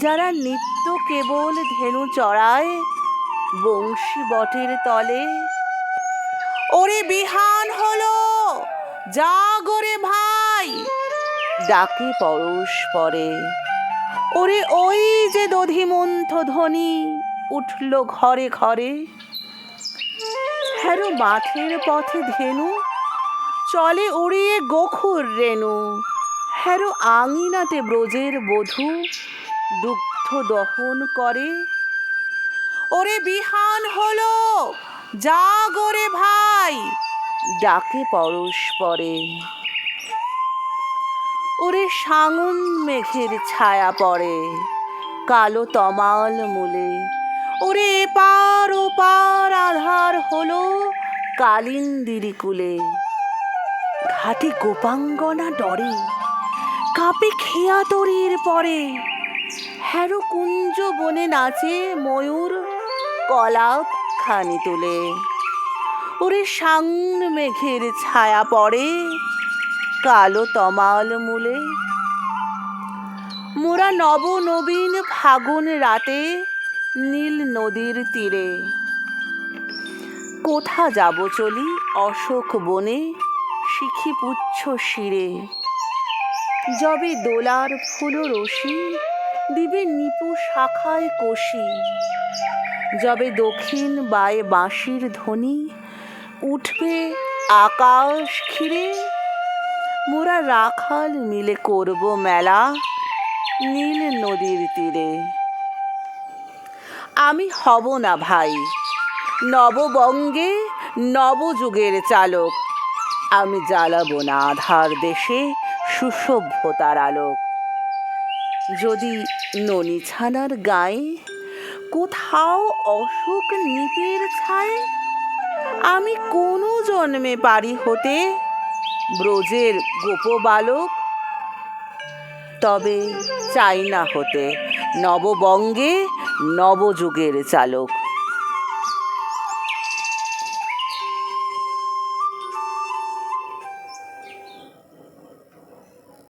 যারা নিত্য কেবল ধেনু চড়ায়, বংশী বটের তলে। ওরে বিহান হলো জাগরে ভাই, ডাকে পরশ পরে। ওরে ওই যে দধিমন্থ ধ্বনি উঠল ঘরে ঘরে। হ্যারো মাঠের পথে ধেনু, চলে উড়িয়ে গোখুর রেণু। হ্যারো আঙিনাতে ব্রজের বধূ দুগ্ধ দহন করে? ওরে বিহান হলো জাগরে ভাই, ডাকে পরশ পরে। ওরে সাঙন মেঘের ছায়া পড়ে, কালো তমাল মূলে। ওরে এপার ওপার আধার হলো কালিন্দিরি কুলে ঘাটে গোপাঙ্গনা ডরে, কাপে খেয়া তরির পরে। হ্যারো কুঞ্জ বনে নাচে ময়ূর কলাপ খানি তুলে। ওরে সাং মেঘের ছায়া পড়ে কালো তমাল মূলে। মোরা নব নবীন ফাগুন রাতে নীল নদীর তীরে। কোথা যাব চলি অশোক বনে শিখি পুচ্ছ শিরে। যবে দোলার ফুল রশি দিবে নিপু শাখায় কষি। যবে দক্ষিণ বায়ে বাঁশির ধ্বনি, উঠবে আকাশ ঘিরে। মোরা রাখাল মিলে করব মেলা, নীল নদীর তীরে। আমি হব না ভাই, নববঙ্গে নবযুগের চালক। আমি জ্বালাবো না আধার দেশে সুসভ্যতার আলোক। যদি ননি ছানার গায়ে কোথাও অশোক নীতির ছায়, আমি কোনো জন্মে পারি হতে ব্রজের গোপবালক তবে চাই না হতে নববঙ্গে নবযুগের চালক।